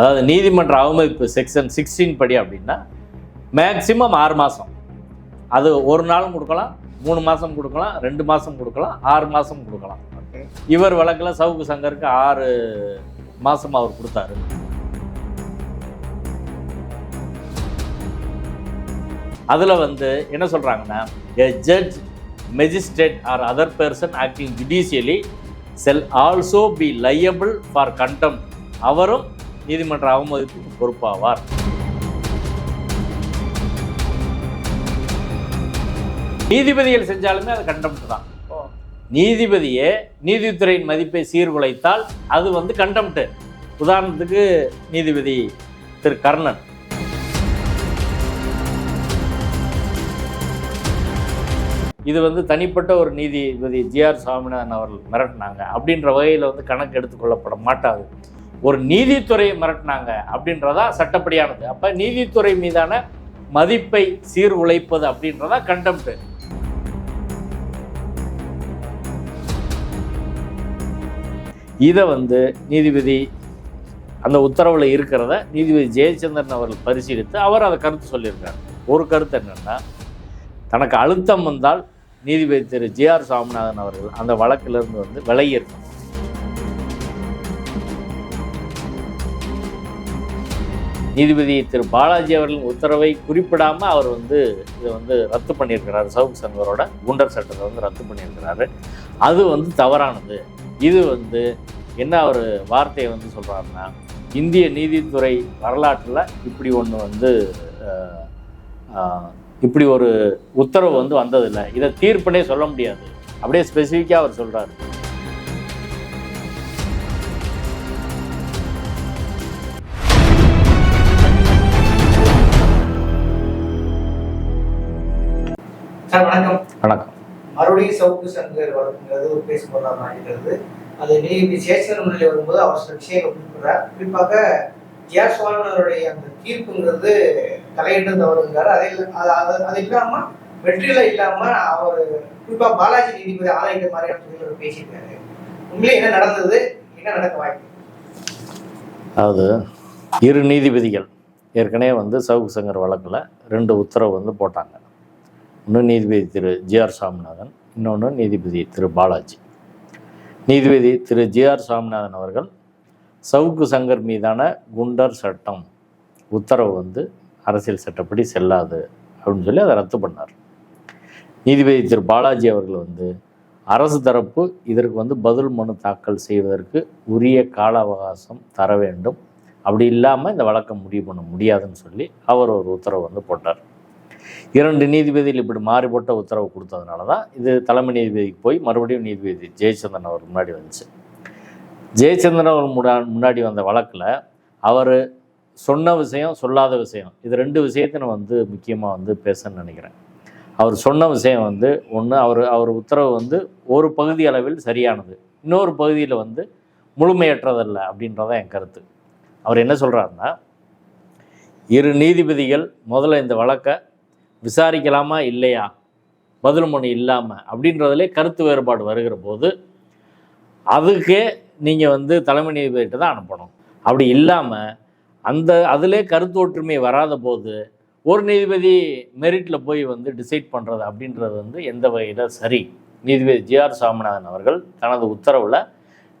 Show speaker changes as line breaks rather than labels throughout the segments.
அதாவது நீதிமன்ற அவமதிப்பு செக்ஷன் சிக்ஸ்டீன் படி அப்படின்னா மேக்சிமம் ஆறு மாதம் அது ஒரு நாளும் கொடுக்கலாம் மூணு மாதம் கொடுக்கலாம் ரெண்டு மாதம் கொடுக்கலாம் ஆறு மாதம் கொடுக்கலாம். இவர் வழக்கில் சவுக்கு சங்கருக்கு ஆறு மாதம் அவர் கொடுத்தாரு. அதில் வந்து என்ன சொல்கிறாங்கன்னா a judge magistrate or other person acting judicially shall also be liable for contempt அவரும் நீதிமன்ற அவமதிப்புக்கு பொறுப்பாவார். நீதிபதிகள் செஞ்சாலுமே அது கண்டம்ட் தான் நீதிபதியே நீதித்துறையின் மதிப்பை சீர்குலைத்தால் அது வந்து கண்டம்ட்டு உதாரணத்துக்கு நீதிபதி திரு. கர்ணன். இது வந்து தனிப்பட்ட ஒரு நீதிபதி ஜிஆர் சுவாமிநாதன் அவர்கள் மிரட்டினாங்க. அப்படின்ற வகையில் வந்து கணக்கு எடுத்துக்கொள்ளப்பட மாட்டாது. ஒரு நீதித்துறையை மிரட்டினாங்க அப்படின்றதா சட்டப்படியானது. அப்போ நீதித்துறை மீதான மதிப்பை சீர்குலைப்பது அப்படின்றதா கண்டம்ட்டு இதை வந்து நீதிபதி அந்த உத்தரவில் இருக்கிறத நீதிபதி ஜெயச்சந்திரன் அவர்கள் பரிசீலித்து அவர் அதை கருத்து சொல்லியிருக்கார். ஒரு கருத்து என்னென்னா தனக்கு அழுத்தம் வந்தால் நீதிபதி திரு ஜிஆர் சாமிநாதன் அவர்கள் அந்த வழக்கிலிருந்து வந்து விலகியிருக்கணும் நீதிபதி திரு பாலாஜி அவர்களின் உத்தரவை குறிப்பிடாமல் அவர் வந்து இதை வந்து ரத்து பண்ணியிருக்கிறாரு. சவுக் சங்கரோட குண்டர் சட்டத்தை வந்து ரத்து பண்ணியிருக்கிறாரு. அது வந்து தவறானது. இது வந்து என்ன ஒரு வார்த்தையை வந்து சொல்கிறாருன்னா இந்திய நீதித்துறை வரலாற்றில் இப்படி ஒன்று வந்து இப்படி ஒரு உத்தரவு வந்து வந்ததில்லை. இதை தீர்ப்புனே சொல்ல முடியாது. அப்படியே ஸ்பெசிஃபிக்காக அவர் சொல்கிறாரு
சார் வணக்கம்.
வணக்கம்.
மறுபடியும் சவுக்கு சங்கர் வழக்குங்கிறது ஒரு பேசு பொருளாக மாறிக்கிறது அது நீதிபதி சேஷன் முன்னிலை வரும்போது அவர் சில விஷயங்கள் குறிப்பிடுறார். குறிப்பாக சுவாமிநாதனுடைய அந்த தீர்ப்புங்கிறது தலையிட்டு தவறுங்கிறார். அதை அது- அது- இல்லாம வெற்றில இல்லாம அவர் குறிப்பா பாலாஜி நீதிபதி ஆலயிட்ட மாதிரியான அவர் பேசியிருக்காரு. உண்மையிலே என்ன நடந்தது? என்ன நடக்க வாய்ப்பு?
அதாவது இரு நீதிபதிகள் ஏற்கனவே வந்து சவுக்கு சங்கர் வழக்கில் ரெண்டு உத்தரவு வந்து போட்டாங்க. ஒன்று நீதிபதி திரு ஜிஆர் சாமிநாதன் இன்னொன்று நீதிபதி திரு பாலாஜி. நீதிபதி திரு ஜிஆர் சாமிநாதன் அவர்கள் சவுக்கு சங்கர் மீதான குண்டர் சட்டம் உத்தரவு வந்து அரசியல் சட்டப்படி செல்லாது அப்படின்னு சொல்லி அதை ரத்து பண்ணார். நீதிபதி திரு பாலாஜி அவர்கள் வந்து அரசு தரப்பு இதற்கு வந்து பதில் மனு தாக்கல் செய்வதற்கு உரிய கால அவகாசம் தர வேண்டும். அப்படி இல்லாமல் இந்த வழக்கம் முடிவு பண்ண முடியாதுன்னு சொல்லி அவர் ஒரு உத்தரவு வந்து போட்டார். இரண்டு நீதிபதிகள் இப்படி மாறுபட்ட உத்தரவு கொடுத்ததுனால தான் இது தலைமை நீதிபதிக்கு போய் மறுபடியும் நீதிபதி ஜெயச்சந்திரன் அவர் முன்னாடி வந்துச்சு. ஜெயச்சந்திரன் அவர் முன்னாடி வந்த வழக்கில் அவர் சொன்ன விஷயம் சொல்லாத விஷயம் இது ரெண்டு விஷயத்தை நான் வந்து முக்கியமாக வந்து பேசணும்னு நினைக்கிறேன். அவர் சொன்ன விஷயம் வந்து ஒன்று அவர் அவர் உத்தரவு வந்து ஒரு பகுதி அளவில் சரியானது இன்னொரு பகுதியில் வந்து முழுமையற்றதல்ல அப்படின்றதான் என் கருத்து. அவர் என்ன சொல்கிறாருன்னா இரு நீதிபதிகள் முதல்ல இந்த வழக்கை விசாரிக்கலாமா? இல்லையா? பதில் மனு இல்லாமல் அப்படின்றதுலே கருத்து வேறுபாடு வருகிற போது அதுக்கே நீங்கள் வந்து தலைமை நீதிபதிகிட்ட தான் அனுப்பணும். அப்படி இல்லாமல் அந்த அதிலே கருத்து ஒற்றுமை வராத போது ஒரு நீதிபதி மெரிட்டில் போய் வந்து டிசைட் பண்ணுறது அப்படின்றது வந்து எந்த வகையில் சரி? நீதிபதி ஜிஆர் சாமிநாதன் அவர்கள் தனது உத்தரவில்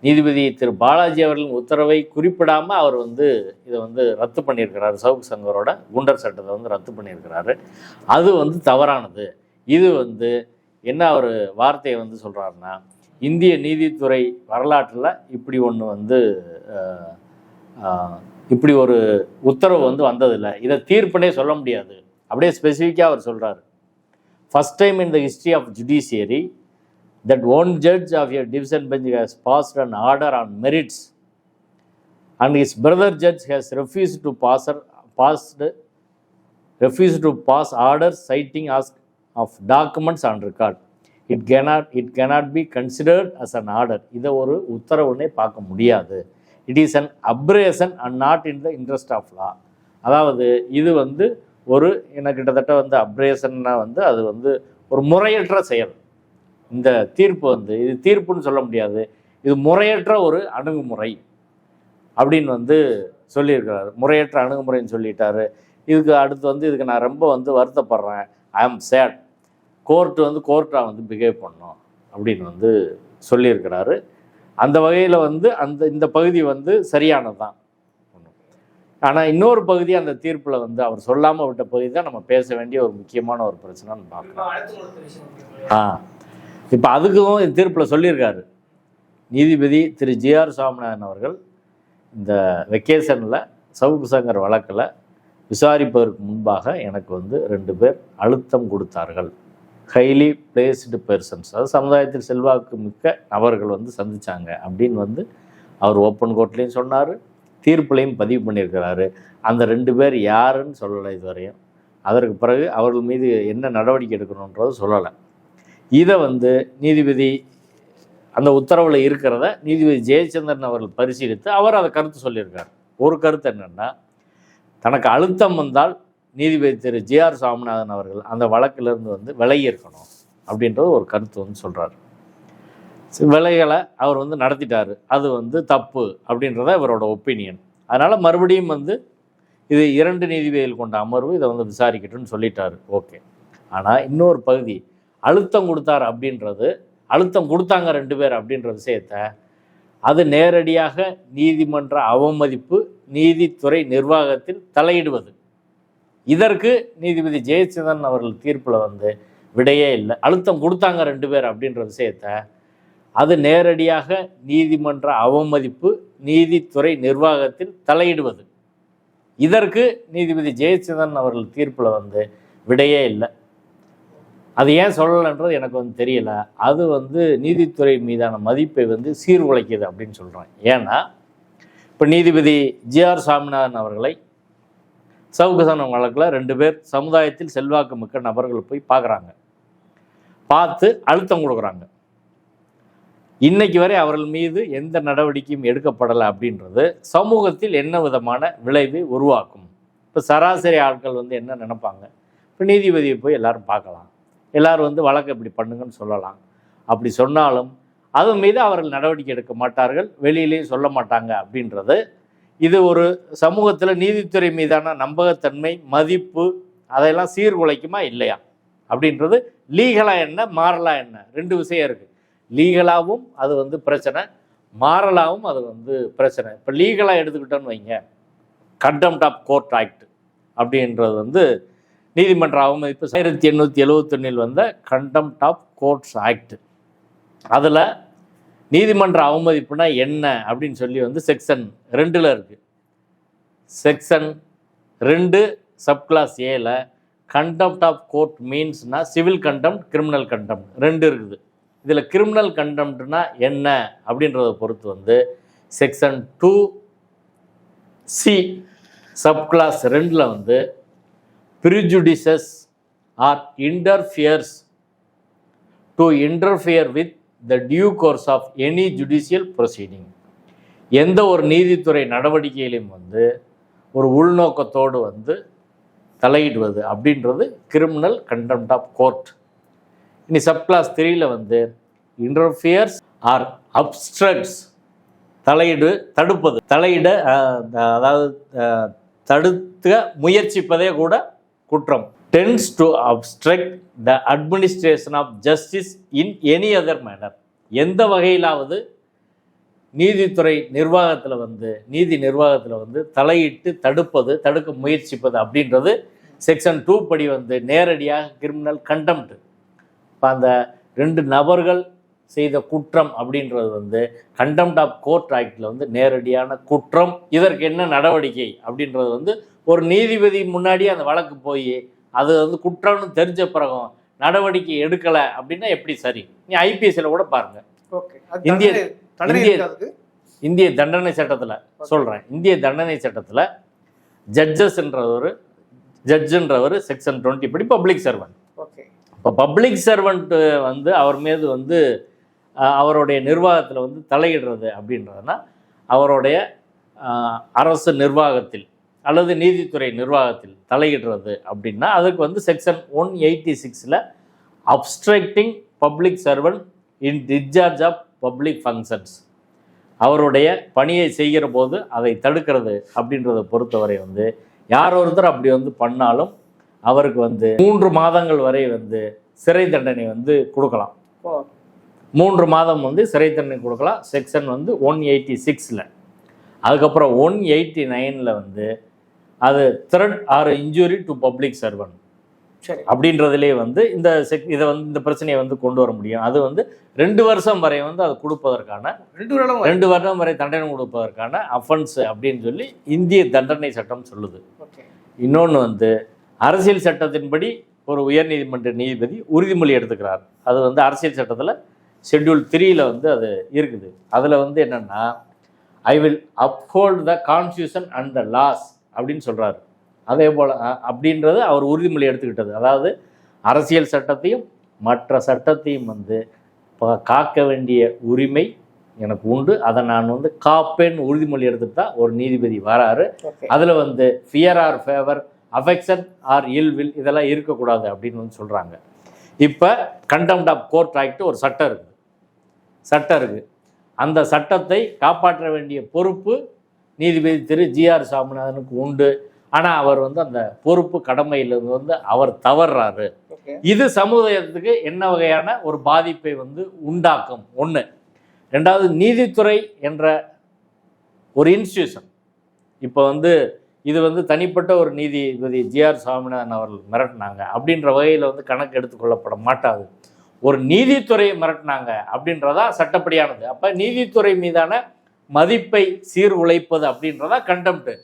நீதிபதி திரு பாலாஜி அவர்களின் உத்தரவை குறிப்பிடாமல் அவர் வந்து இதை வந்து ரத்து பண்ணியிருக்கிறாரு. சவுக் சங்கரோட குண்டர் சட்டத்தை வந்து ரத்து பண்ணியிருக்கிறாரு. அது வந்து தவறானது. இது வந்து என்ன ஒரு வார்த்தையை வந்து சொல்கிறாருன்னா இந்திய நீதித்துறை வரலாற்றில் இப்படி ஒன்று வந்து இப்படி ஒரு உத்தரவு வந்து வந்ததில்லை. இதை தீர்ப்புனே சொல்ல முடியாது. அப்படியே ஸ்பெசிஃபிக்காக அவர் சொல்கிறாரு first time in the history of judiciary that one judge of your division bench has passed an order on merits and his brother judge has refused to pass passed refused to pass orders citing as of documents on record it cannot it cannot be considered as an order இதை ஒரு உத்தரவுன்னே பார்க்க முடியாது it is an aberration and not in the interest of law அதாவது இது வந்து ஒரு என்ன கிட்டத்தட்ட வந்து அப்ரேஷன்னா வந்து அது வந்து ஒரு முறையற்ற செயல் இந்த தீர்ப்பு வந்து இது தீர்ப்புன்னு சொல்ல முடியாது. இது முறையற்ற ஒரு அணுகுமுறை அப்படின்னு வந்து சொல்லியிருக்கிறாரு. முறையற்ற அணுகுமுறைன்னு சொல்லிட்டாரு. இதுக்கு அடுத்து வந்து இதுக்கு நான் ரொம்ப வந்து வருத்தப்படுறேன். ஐ ஆம் சேட் கோர்ட்டு வந்து கோர்ட்டாக வந்து பிஹேவ் பண்ணோம் அப்படின்னு வந்து சொல்லியிருக்கிறாரு. அந்த வகையில் வந்து அந்த இந்த பகுதி வந்து சரியானது தான் ஆனால் இன்னொரு பகுதி அந்த தீர்ப்பில் வந்து அவர் சொல்லாமல் விட்ட பகுதி தான் நம்ம பேச வேண்டிய ஒரு முக்கியமான ஒரு பிரச்சனைன்னு
இருக்கு.
ஆ. இப்போ அதுக்கும் இந்த தீர்ப்பில் சொல்லியிருக்காரு. நீதிபதி திரு ஜிஆர் சாமிநாதன் அவர்கள் இந்த வெக்கேஷனில் சவுக்கு சங்கர் வழக்கில் விசாரிப்பதற்கு முன்பாக எனக்கு வந்து ரெண்டு பேர் அழுத்தம் கொடுத்தார்கள். ஹைலி பிளேஸ்டு பெர்சன்ஸ் அதாவது சமுதாயத்தில் செல்வாக்கு மிக்க நபர்கள் வந்து சந்தித்தாங்க அப்படின்னு வந்து அவர் ஓப்பன் கோர்ட்லேயும் சொன்னார் தீர்ப்புலையும் பதிவு பண்ணியிருக்கிறாரு. அந்த ரெண்டு பேர் யாருன்னு சொல்லலை இதுவரையும். அதற்கு பிறகு அவர்கள் மீது என்ன நடவடிக்கை எடுக்கணுன்றதை சொல்லலை. இதை வந்து நீதிபதி அந்த உத்தரவில் இருக்கிறத நீதிபதி ஜெயச்சந்திரன் அவர்கள் பரிசீலித்து அவர் அதை கருத்து சொல்லியிருக்கார். ஒரு கருத்து என்னென்னா தனக்கு அழுத்தம் வந்தால் நீதிபதி திரு. ஜிஆர் சாமிநாதன் அவர்கள் அந்த வழக்கிலிருந்து வந்து விலகி இருக்கணும் அப்படின்றது ஒரு கருத்து வந்து சொல்கிறார் விலைகளை அவர் வந்து நடத்திட்டார். அது வந்து தப்பு அப்படின்றத இவரோட ஒப்பீனியன். அதனால் மறுபடியும் வந்து இது இரண்டு நீதிபதிகள் கொண்ட அமர்வு இதை வந்து விசாரிக்கட்டும்னு சொல்லிட்டாரு. ஓகே. ஆனால் இன்னொரு பகுதி அழுத்தம் கொடுத்தார் அப்படின்றது அழுத்தம் கொடுத்தாங்க ரெண்டு பேர் அப்படின்ற விஷயத்த அது நேரடியாக நீதிமன்ற அவமதிப்பு நீதித்துறை நிர்வாகத்தில் தலையிடுவது. இதற்கு நீதிபதி ஜெயச்சந்திரன் அவர்கள் தீர்ப்பில் வந்து விடையே இல்லை. அழுத்தம் கொடுத்தாங்க ரெண்டு பேர் அப்படின்ற விஷயத்த அது நேரடியாக நீதிமன்ற அவமதிப்பு நீதித்துறை நிர்வாகத்தில் தலையிடுவது. இதற்கு நீதிபதி ஜெயச்சந்திரன் அவர்கள் தீர்ப்பில் வந்து விடையே இல்லை. அது ஏன் சொல்லலைன்றது எனக்கு வந்து தெரியல. அது வந்து நீதித்துறை மீதான மதிப்பை வந்து சீர்குலைக்குது அப்படின்னு சொல்கிறேன் ஏன்னா இப்போ நீதிபதி ஜி ஆர் சாமிநாதன் அவர்களை சவுகசனம் வழக்கில் ரெண்டு பேர் சமுதாயத்தில் செல்வாக்கு மிக்க நபர்கள் போய் பார்க்குறாங்க. பார்த்து அழுத்தம் கொடுக்குறாங்க. இன்னைக்கு வரை அவர்கள் மீது எந்த நடவடிக்கையும் எடுக்கப்படலை அப்படின்றது சமூகத்தில் என்ன விதமான விளைவை உருவாக்கும்? இப்போ சராசரி ஆட்கள் வந்து என்ன நினைப்பாங்க? இப்போ நீதிபதியை போய் எல்லாரும் பார்க்கலாம். எல்லோரும் வந்து வழக்கு இப்படி பண்ணுங்கன்னு சொல்லலாம். அப்படி சொன்னாலும் அதன் மீது அவர்கள் நடவடிக்கை எடுக்க மாட்டார்கள் வெளியிலேயும் சொல்ல மாட்டாங்க அப்படின்றது. இது ஒரு சமூகத்தில் நீதித்துறை மீதான நம்பகத்தன்மை மதிப்பு அதையெல்லாம் சீர்குலைக்குமா இல்லையா? அப்படின்றது லீகலாக என்ன மாறலாக என்ன? ரெண்டு விஷயம் இருக்குது லீகலாகவும் அது வந்து பிரச்சனை மாறலாகவும் அது வந்து பிரச்சனை. இப்போ லீகலாக எடுத்துக்கிட்டோன்னு வைங்க. கண்டெம்ட் ஆஃப் கோர்ட் ஆக்ட் அப்படின்றது வந்து நீதிமன்ற அவமதிப்பு ஆயிரத்தி எண்ணூற்றி எழுவத்தொன்னில் வந்த கண்டெம்ட் ஆஃப் கோர்ட்ஸ் ஆக்ட் அதில் நீதிமன்ற அவமதிப்புனா என்ன அப்படின்னு சொல்லி வந்து செக்ஷன் ரெண்டில் இருக்குது செக்ஷன் ரெண்டு சப்கிளாஸ் ஏல கண்டெம்ட் ஆஃப் கோர்ட் மீன்ஸ்னால் சிவில் கண்டெம்ட் கிரிமினல் கண்டெம்ட் ரெண்டு இருக்குது. இதில் கிரிமினல் கண்டெம்ட்னா என்ன அப்படின்றத பொறுத்து வந்து செக்ஷன் டூ சி சப்கிளாஸ் ரெண்டில் வந்து prejudices or interferes to interfere with the due course of any judicial proceeding எந்த ஒரு நீதித்துறை நடவடிக்கையிலையும் வந்து ஒரு உள்நோக்கத்தோடு வந்து தலையிடுவது அப்படின்றது கிரிமினல் கண்டெம்ட் ஆஃப் கோர்ட் இனி சப் கிளாஸ் த்ரீல வந்து இன்டர்ஃபியர்ஸ் ஆர் அப்ஸ்ட்ரக்ட்ஸ் தலையிடு தடுப்பது. தலையிட அதாவது அஹ், தடுக்க முயற்சிப்பதே கூட குற்றம் tends to obstruct the administration of justice in any other manner எந்த வகையிலாவது நீதித்துறை நிர்வாகத்தில் வந்து நீதி நிர்வாகத்தில் வந்து தலையிட்டு தடுப்பது தடுக்க முயற்சிப்பது அப்படின்றது செக்ஷன் டூ படி வந்து நேரடியாக கிரிமினல் கண்டெம்ட் இப்போ அந்த ரெண்டு நபர்கள் செய்த குற்றம் அப்படின்றது வந்து கண்டெம்ட் ஆஃப் கோர்ட் ஆக்டில் வந்து நேரடியான குற்றம் இதற்கு என்ன நடவடிக்கை அப்படின்றது வந்து ஒரு நீதிபதி முன்னாடி அந்த வழக்கு போய் அது வந்து குற்றம்னு தெரிஞ்ச பிறகும் நடவடிக்கை எடுக்கலை அப்படின்னா எப்படி சரி? நீ ஐபிஎஸ்சில் கூட பாருங்கள் இந்திய- இந்திய- இந்திய தண்டனை சட்டத்தில் சொல்கிறேன் இந்திய தண்டனை சட்டத்தில் ஜட்ஜஸ்ன்றவர் ஜட்ஜுன்றவர் செக்ஷன் டுவெண்ட்டி படி பப்ளிக் சர்வன்ட்.
ஓகே.
இப்போ பப்ளிக் சர்வெண்ட் வந்து அவர் மீது வந்து அவருடைய நிர்வாகத்தில் வந்து தலையிடுறது அப்படின்றதுனா அவருடைய அரசு நிர்வாகத்தில் அல்லது நீதித்துறை நிர்வாகத்தில் தலையிடுறது அப்படின்னா அதுக்கு வந்து செக்ஷன் ஒன் எயிட்டி சிக்ஸில் obstructing public servant in discharge of public functions அவருடைய பணியை செய்கிற போது அதை தடுக்கிறது அப்படின்றத பொறுத்தவரை வந்து யார் ஒருத்தர் அப்படி வந்து பண்ணாலும் அவருக்கு வந்து மூன்று மாதங்கள் வரை வந்து சிறை தண்டனை வந்து கொடுக்கலாம். மூன்று மாதம் வந்து சிறை தண்டனை கொடுக்கலாம். செக்ஷன் வந்து ஒன் எயிட்டி சிக்ஸில். அதுக்கப்புறம் ஒன் எயிட்டி நைனில் வந்து அது threat or injury to public servant
சரி.
அப்படின்றதுலே வந்து இந்த செக் இதை வந்து இந்த பிரச்சனையை வந்து கொண்டு வர முடியும். அது வந்து ரெண்டு வருஷம் வரை வந்து அது கொடுப்பதற்கான
ரெண்டு வருடம்
ரெண்டு வருடம் வரை தண்டனை கொடுப்பதற்கான அஃபென்ஸ் அப்படின்னு சொல்லி இந்திய தண்டனை சட்டம் சொல்லுது. இன்னொன்று வந்து அரசியல் சட்டத்தின்படி ஒரு உயர்நீதிமன்ற நீதிபதி உறுதிமொழி எடுத்துக்கிறார். அது வந்து அரசியல் சட்டத்தில் ஷெட்யூல் த்ரீல வந்து அது இருக்குது. அதில் வந்து என்னென்னா I will uphold the constitution and the laws அப்படின்னு சொல்கிறாரு அதே போல் அப்படின்றது அவர் உறுதிமொழி எடுத்துக்கிட்டது. அதாவது அரசியல் சட்டத்தையும் மற்ற சட்டத்தையும் வந்து காக்க வேண்டிய உரிமை எனக்கு உண்டு. அதை நான் வந்து காப்பேன்னு உறுதிமொழி எடுத்துட்டு தான் ஒரு நீதிபதி வராரு. அதில் வந்து fear or favour affection or ill will இதெல்லாம் இருக்கக்கூடாது அப்படின்னு வந்து சொல்கிறாங்க இப்போ கண்டெம்ட் ஆஃப் கோர்ட் ஆக்ட் ஒரு சட்டம் இருக்குது சட்டம் இருக்குது அந்த சட்டத்தை காப்பாற்ற வேண்டிய பொறுப்பு நீதிபதி திரு ஜிஆர் சாமிநாதனுக்கு உண்டு. ஆனால் அவர் வந்து அந்த பொறுப்பு கடமையிலிருந்து வந்து அவர் தவறுறாரு
ஓகே.
இது சமுதாயத்துக்கு என்ன வகையான ஒரு பாதிப்பை வந்து உண்டாக்கும்? ஒன்று ரெண்டாவது நீதித்துறை என்ற ஒரு இன்ஸ்டியூஷன் இப்போ வந்து இது வந்து தனிப்பட்ட ஒரு நீதிபதி ஜிஆர் சாமிநாதன் அவர்கள் மிரட்டினாங்க. அப்படின்ற வகையில் வந்து கணக்கு எடுத்துக்கொள்ளப்பட மாட்டாது. ஒரு நீதித்துறையை மிரட்டினாங்க அப்படின்றதா சட்டப்படியானது. அப்போ நீதித்துறை மீதான மதிப்பை சீர்குலைப்பது அப்படின்றதா கண்டெம்ட்டு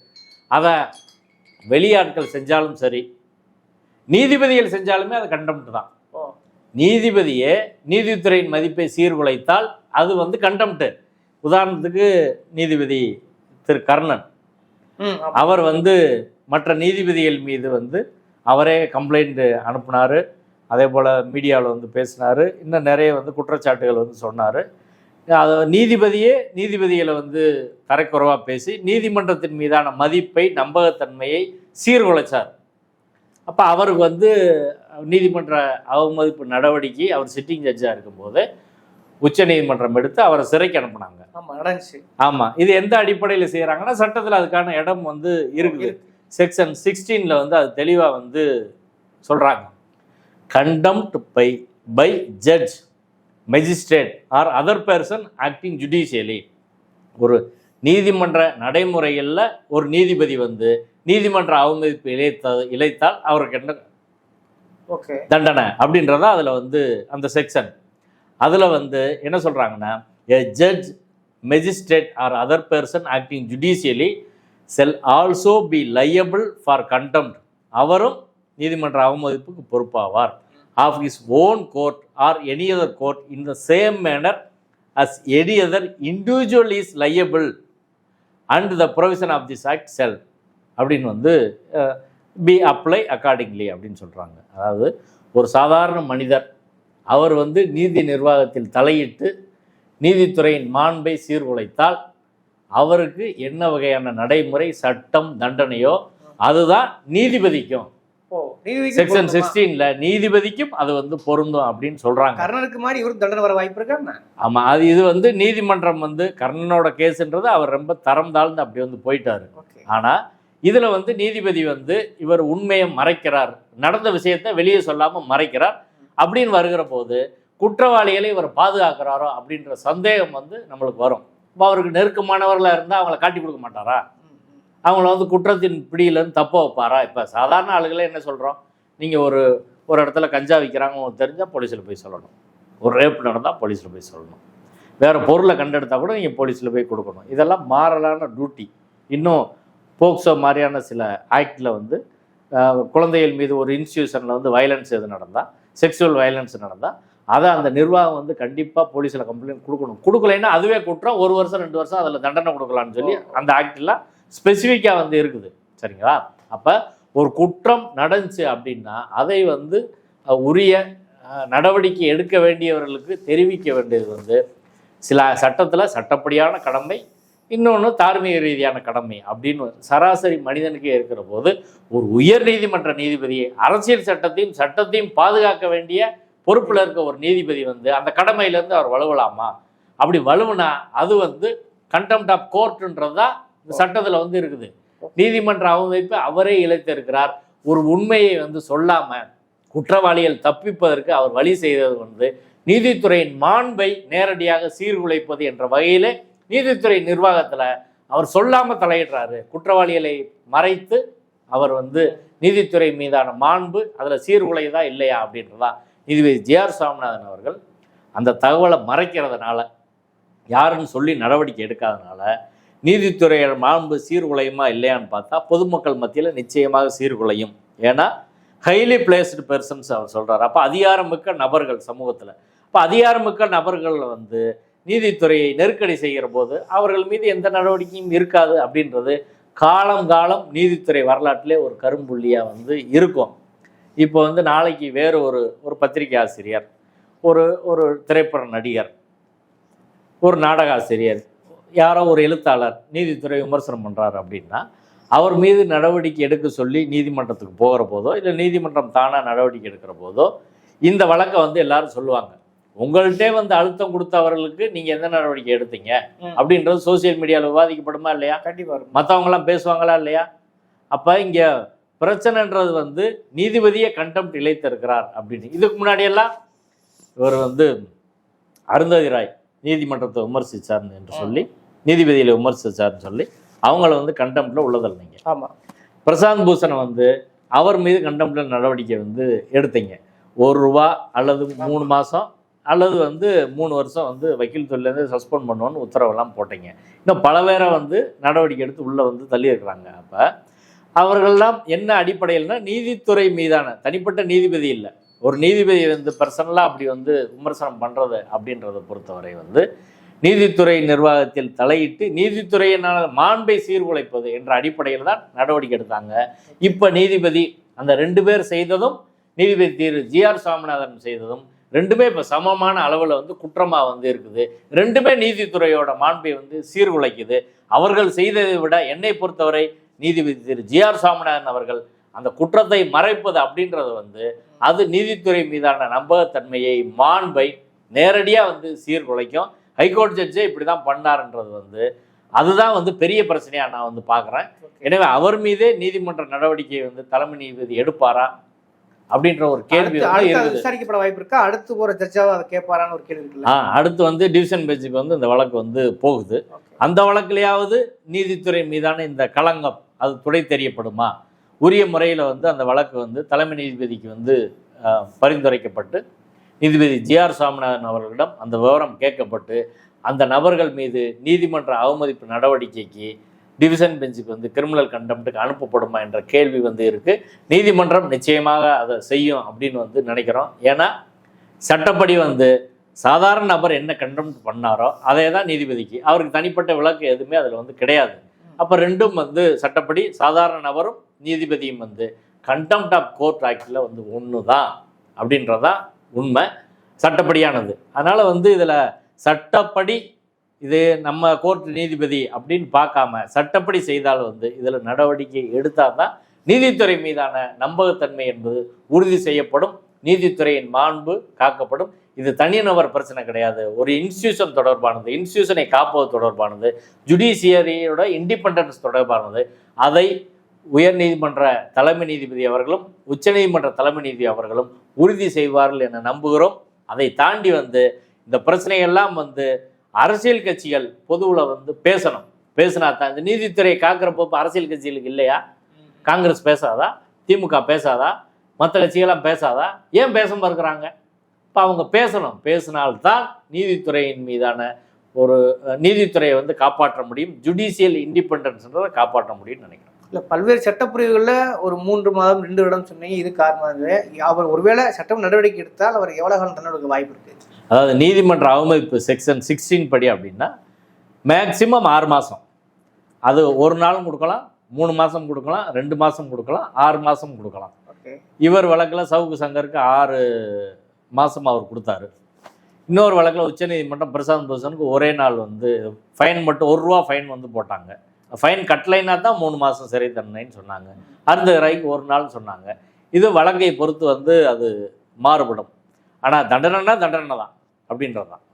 அதை வெளியாட்கள் செஞ்சாலும் சரி நீதிபதிகள் செஞ்சாலுமே அது கண்டெம்ட் தான். நீதிபதியே நீதித்துறையின் மதிப்பை சீர்குலைத்தால் அது வந்து கண்டெம்ட்டு உதாரணத்துக்கு நீதிபதி திரு கர்ணன். அவர் வந்து மற்ற நீதிபதிகள் மீது வந்து அவரே கம்ப்ளைண்ட் அனுப்புனார். அதே போல் மீடியாவில் வந்து பேசினார். இன்னும் நிறைய வந்து குற்றச்சாட்டுகள் வந்து சொன்னார். நீதிபதியே நீதிபதிகளை வந்து தரைக்குறைவாக பேசி நீதிமன்றத்தின் மீதான மதிப்பை நம்பகத்தன்மையை சீர்குலைச்சார். அப்போ அவருக்கு வந்து நீதிமன்ற அவமதிப்பு நடவடிக்கை அவர் சிட்டிங் ஜட்ஜாக இருக்கும்போது உச்சநீதிமன்றம் எடுத்து அவரை சிறைக்கு அனுப்புனாங்க.
ஆமா நடந்துச்சு.
ஆமாம் இது எந்த அடிப்படையில் செய்கிறாங்கன்னா சட்டத்தில் அதுக்கான இடம் வந்து இருக்குது. செக்ஷன் சிக்ஸ்டீனில் வந்து அது தெளிவாக வந்து சொல்கிறாங்க contempt by by judge magistrate or other person acting judicially ஒரு நீதிமன்ற நடைமுறைகளில் ஒரு நீதிபதி வந்து நீதிமன்ற அவமதிப்பு இழைத்த இழைத்தால் அவருக்கு என்ன
ஓகே.
தண்டனை அப்படின்றதா அதில் வந்து அந்த செக்ஷன் அதில் வந்து என்ன சொல்கிறாங்கன்னா a judge magistrate or other person acting judicially shall also be liable for contempt அவரும் நீதிமன்ற அவமதிப்புக்கு பொறுப்பாவார். Of his own court or any other court in the same manner as any other individual is liable and the provision of this act shall அப்படின்னு வந்து B apply accordingly அப்படின்னு சொல்கிறாங்க அதாவது ஒரு சாதாரண மனிதர் அவர் வந்து நீதி நிர்வாகத்தில் தலையிட்டு நீதித்துறையின் மாண்பை சீர்குலைத்தால் அவருக்கு என்ன வகையான நடைமுறை சட்டம் தண்டனையோ அதுதான் நீதிபதிக்கும். செக்ஷன்? சிக்ஸ்டீன்ல நீதிபதிக்கும் அது வந்து பொருந்தும் அப்படின்னு சொல்றாங்க
கர்ணனுக்கு மாதிரி இவருக்கு தண்டனை வர வாய்ப்பு இருக்கா என்ன?
ஆமா அது இது வந்து நீதிமன்றம் வந்து கர்ணனோட கேஸ்ன்றது அவர் ரொம்ப தரம் தாழ்ந்து அப்படி வந்து போயிட்டாரு ஆனா இதுல வந்து நீதிபதி வந்து இவர் உண்மையை மறைக்கிறார் நடந்த விஷயத்தை வெளியே சொல்லாம மறைக்கிறார் அப்படின்னு வருகிற போது குற்றவாளிகளை இவர் பாதுகாக்கிறாரோ அப்படின்ற சந்தேகம் வந்து நம்மளுக்கு வரும் இப்போ அவருக்கு நெருக்கமானவர்களாக இருந்தால் அவங்கள காட்டி கொடுக்க மாட்டாரா. அவங்கள வந்து குற்றத்தின் பிடியிலேருந்து தப்ப வைப்பாரா? இப்போ சாதாரண ஆளுகளே என்ன சொல்கிறோம் நீங்கள் ஒரு ஒரு இடத்துல கஞ்சா விற்கிறாங்க உங்களுக்கு தெரிஞ்சால் போலீஸில் போய் சொல்லணும். ஒரு ரேப் நடந்தால் போலீஸில் போய் சொல்லணும். வேறு பொருளை கண்டெடுத்தா கூட நீங்கள் போலீஸில் போய் கொடுக்கணும். இதெல்லாம் மாறலான டியூட்டி இன்னும் போக்சோ மாதிரியான சில ஆக்டில் வந்து குழந்தைகள் மீது ஒரு இன்ஸ்டியூஷனில் வந்து வயலன்ஸ் எது நடந்தால் செக்ஷுவல் வயலன்ஸ் நடந்தால் அதை அந்த நிர்வாகம் வந்து கண்டிப்பாக போலீஸில் கம்ப்ளைண்ட் கொடுக்கணும். கொடுக்கலைன்னா அதுவே குற்றம். ஒரு வருஷம் ரெண்டு வருஷம் அதில் தண்டனை கொடுக்கலாம்னு சொல்லி அந்த ஆக்டில் ஸ்பெசிஃபிக்காக வந்து இருக்குது. சரிங்களா? அப்போ ஒரு குற்றம் நடந்துச்சு அப்படின்னா அதை வந்து உரிய நடவடிக்கை எடுக்க வேண்டியவர்களுக்கு தெரிவிக்க வேண்டியது வந்து சில சட்டத்தில் சட்டப்படியான கடமை இன்னொன்று தார்மீக ரீதியான கடமை அப்படின்னு சராசரி மனிதனுக்கே இருக்கிற போது ஒரு உயர் நீதிமன்ற நீதிபதியை அரசியல் சட்டத்தையும் சட்டத்தையும் பாதுகாக்க வேண்டிய பொறுப்பில் இருக்க ஒரு நீதிபதி வந்து அந்த கடமையிலேருந்து அவர் வலுவலாமா? அப்படி வலுவுனா அது வந்து கண்டெம்ட் ஆஃப் கோர்ட்டுன்றது தான் சட்டத்தில் வந்து இருக்குது. நீதிமன்ற அவமதிப்பு அவரே இழைத்திருக்கிறார். ஒரு உண்மையை வந்து சொல்லாம குற்றவாளிகள் தப்பிப்பதற்கு அவர் வழி செய்தது வந்து நீதித்துறையின் மாண்பை நேரடியாக சீர்குலைப்பது என்ற வகையிலே நீதித்துறை நிர்வாகத்தில் அவர் சொல்லாமல் தலையிடுறாரு. குற்றவாளிகளை மறைத்து அவர் வந்து நீதித்துறை மீதான மாண்பு அதில் சீர்குலைதா இல்லையா அப்படின்றதா நீதிபதி ஜே ஆர் சாமிநாதன் அவர்கள் அந்த தகவலை மறைக்கிறதுனால யாருன்னு சொல்லி நடவடிக்கை எடுக்காதனால நீதித்துறை மாண்பு சீர்குலையுமா இல்லையான்னு பார்த்தா பொதுமக்கள் மத்தியில் நிச்சயமாக சீர்குலையும். ஏன்னா ஹைலி பிளேஸ்டு பெர்சன்ஸ் அவர் சொல்கிறார் அப்போ அதிகாரமிக்க நபர்கள் சமூகத்தில். அப்போ அதிகாரமிக்க நபர்கள் வந்து நீதித்துறையை நெருக்கடி செய்கிற போது அவர்கள் மீது எந்த நடவடிக்கையும் இருக்காது அப்படின்றது காலம் காலம் நீதித்துறை வரலாற்றிலே ஒரு கரும்புள்ளியாக வந்து இருக்கும். இப்போ வந்து நாளைக்கு வேறு ஒரு ஒரு பத்திரிகை ஆசிரியர் ஒரு ஒரு திரைப்பட நடிகர் ஒரு நாடக ஆசிரியர் யாரோ ஒரு எழுத்தாளர் நீதித்துறை விமர்சனம் பண்ணுறாரு அப்படின்னா அவர் மீது நடவடிக்கை எடுக்க சொல்லி நீதிமன்றத்துக்கு போகிற போதோ இல்லை நீதிமன்றம் தானாக நடவடிக்கை எடுக்கிற போதோ இந்த வழக்கை வந்து எல்லாரும் சொல்லுவாங்க. உங்கள்கிட்டே வந்து அழுத்தம் கொடுத்தவர்களுக்கு நீங்கள் எந்த நடவடிக்கை எடுத்தீங்க. அப்படின்றது சோசியல் மீடியாவில் விவாதிக்கப்படுமா இல்லையா?
கண்டிப்பா இருக்கும்.
மற்றவங்களாம் பேசுவாங்களா இல்லையா? அப்போ இங்கே பிரச்சனைன்றது வந்து நீதிபதியே கண்டெம்ட் இழைத்திருக்கிறார் அப்படின்னு. இதுக்கு முன்னாடியெல்லாம் இவர் வந்து அருந்ததி ராய் நீதிமன்றத்தை விமர்சிச்சார் என்று சொல்லி நீதிபதிகளை விமர்சிச்சார்னு சொல்லி அவங்கள வந்து கண்டெம்ட்ல உள்ளதில்லை நீங்கள்
ஆமா.
பிரசாந்த் பூஷனை வந்து அவர் மீது கண்டெம்ட்ல நடவடிக்கை வந்து எடுத்தீங்க. ஒரு ரூபா அல்லது மூணு மாதம் அல்லது வந்து மூணு வருஷம் வந்து வக்கீல் தொழிலேருந்து சஸ்பெண்ட் பண்ணுவோன்னு உத்தரவெல்லாம் போட்டீங்க. இன்னும் பல பேரை வந்து நடவடிக்கை எடுத்து உள்ளே வந்து தள்ளியிருக்கிறாங்க அப்போ அவர்கள்லாம் என்ன அடிப்படையில்னா நீதித்துறை மீதான தனிப்பட்ட நீதிபதி இல்லை. ஒரு நீதிபதி வந்து பர்சனலாக அப்படி வந்து விமர்சனம் பண்ணுறது அப்படின்றத பொறுத்தவரை வந்து நீதித்துறை நிர்வாகத்தில் தலையிட்டு நீதித்துறையினால் மாண்பை சீர்குலைப்பது என்ற அடிப்படையில் தான் நடவடிக்கை எடுத்தாங்க. இப்போ நீதிபதி அந்த ரெண்டு பேர் செய்ததும் நீதிபதி திரு ஜி ஆர் சாமிநாதன் செய்ததும் ரெண்டுமே இப்போ சமமான அளவில் வந்து குற்றமாக வந்து இருக்குது. ரெண்டுமே நீதித்துறையோட மாண்பை வந்து சீர்குலைக்குது. அவர்கள் செய்ததை விட என்னை பொறுத்தவரை நீதிபதி திரு ஜி ஆர் சுவாமிநாதன் அவர்கள் அந்த குற்றத்தை மறைப்பது அப்படின்றது வந்து அது நீதித்துறை மீதான நம்பகத்தன்மையை மாண்பை நேரடியாக வந்து சீர்குலைக்கும். ஹைகோர்ட் ஜட்ஜே இப்படி தான் பண்ணாருன்றது வந்து அதுதான் வந்து பெரிய பிரச்சனையாக நான் வந்து பார்க்குறேன் எனவே அவர் மீதே நீதிமன்ற நடவடிக்கையை வந்து தலைமை நீதிபதி எடுப்பாரா? அப்படின்ற ஒரு கேள்வி
விசாரிக்கப்பட வாய்ப்பு இருக்கா? அடுத்து போற ஜட்ஜாவது அதை கேட்பாரான்னு ஒரு கேள்வி
ஆ அடுத்து வந்து டிவிஷன் பெஞ்சுக்கு வந்து இந்த வழக்கு வந்து போகுது. அந்த வழக்கிலேயாவது நீதித்துறை மீதான இந்த களங்கம் அது துடை தெரியப்படுமா? உரிய முறையில் வந்து அந்த வழக்கு வந்து தலைமை நீதிபதிக்கு வந்து பரிந்துரைக்கப்பட்டு நீதிபதி ஜி ஆர் சாமிநாதன் அவர்களிடம் அந்த விவரம் கேட்கப்பட்டு அந்த நபர்கள் மீது நீதிமன்ற அவமதிப்பு நடவடிக்கைக்கு டிவிஷன் பெஞ்சுக்கு வந்து கிரிமினல் கண்டெம்ட்டுக்கு அனுப்பப்படுமா என்ற கேள்வி வந்து இருக்குது நீதிமன்றம் நிச்சயமாக அதை செய்யும் அப்படின்னு வந்து நினைக்கிறோம். ஏன்னா சட்டப்படி வந்து சாதாரண நபர் என்ன கண்டெம்ட் பண்ணாரோ அதே தான் நீதிபதிக்கு. அவருக்கு தனிப்பட்ட விளக்கு எதுவுமே அதில் வந்து கிடையாது. அப்போ ரெண்டும் வந்து சட்டப்படி சாதாரண நபரும் நீதிபதியும் வந்து கண்டெம்ட் ஆஃப் கோர்ட் ஆக்டில் வந்து ஒன்று தான் அப்படின்றதான் உண்மை. சட்டப்படியானது. அதனால் வந்து இதில் சட்டப்படி இது நம்ம கோர்ட் நீதிபதி அப்படின்னு பார்க்காம சட்டப்படி செய்தால் வந்து இதில் நடவடிக்கை எடுத்தால் தான் நீதித்துறை மீதான நம்பகத்தன்மை என்பது உறுதி செய்யப்படும். நீதித்துறையின் மாண்பு காக்கப்படும். இது தனிநபர் பிரச்சனை கிடையாது. ஒரு இன்ஸ்டியூஷன் தொடர்பானது இன்ஸ்டியூஷனை காப்பது தொடர்பானது ஜுடிஷியரியோட இண்டிபெண்டன்ஸ் தொடர்பானது அதை உயர்நீதிமன்ற தலைமை நீதிபதி அவர்களும் உச்சநீதிமன்ற தலைமை நீதிபதி அவர்களும் உறுதி செய்வார்கள் என நம்புகிறோம். அதை தாண்டி வந்து இந்த பிரச்சனையெல்லாம் வந்து அரசியல் கட்சிகள் பொதுவில் வந்து பேசணும். பேசினா தான் இந்த நீதித்துறையை காக்கிறப்போ அரசியல் கட்சிகளுக்கு இல்லையா? காங்கிரஸ் பேசாதா? திமுக பேசாதா? மற்ற கட்சிகள்லாம் பேசாதா? ஏன் பேச இருக்கிறாங்க? இப்போ அவங்க பேசணும். பேசினால்தான் நீதித்துறையின் மீதான ஒரு நீதித்துறையை வந்து காப்பாற்ற முடியும். ஜுடிஷியல் இண்டிபெண்டன்ஸ்ன்றதை காப்பாற்ற முடியும்னு நினைக்கிறேன்.
இல்ல பல்வேறு சட்டப்பிரிவுகள்ல ஒரு மூன்று மாதம் ரெண்டு வருடம் சொன்னீங்க இது காரணமாக அவர் ஒருவேளை சட்டம் நடவடிக்கை எடுத்தால் அவர் எவ்வளவு காலம் தண்டனை வாய்ப்பு இருக்கு?
அதாவது நீதிமன்ற அவமதிப்பு செக்ஷன் சிக்ஸ்டீன் படி அப்படின்னா மேக்சிமம் ஆறு மாதம் அது ஒரு நாளும் கொடுக்கலாம் மூணு மாதம் கொடுக்கலாம் ரெண்டு மாதம் கொடுக்கலாம் ஆறு மாதம் கொடுக்கலாம். இவர் வழக்கில் சவுக்கு சங்கருக்கு ஆறு மாதம் அவர் கொடுத்தாரு. இன்னொரு வழக்கில் உச்சநீதிமன்றம் பிரசாந்த் பூஷனுக்கு ஒரே நாள் வந்து ஃபைன் மட்டும் ஒரு ரூபா ஃபைன் வந்து போட்டாங்க. ஃபைன் கட்டலைனா தான் மூணு மாதம் சிறை தண்டனைன்னு சொன்னாங்க. அருந்த ராய்க்கு ஒரு நாள் சொன்னாங்க. இது வழக்கை பொறுத்து வந்து அது மாறுபடும். ஆனால் தண்டனைனா தண்டனை தான் அப்படின்றது தான்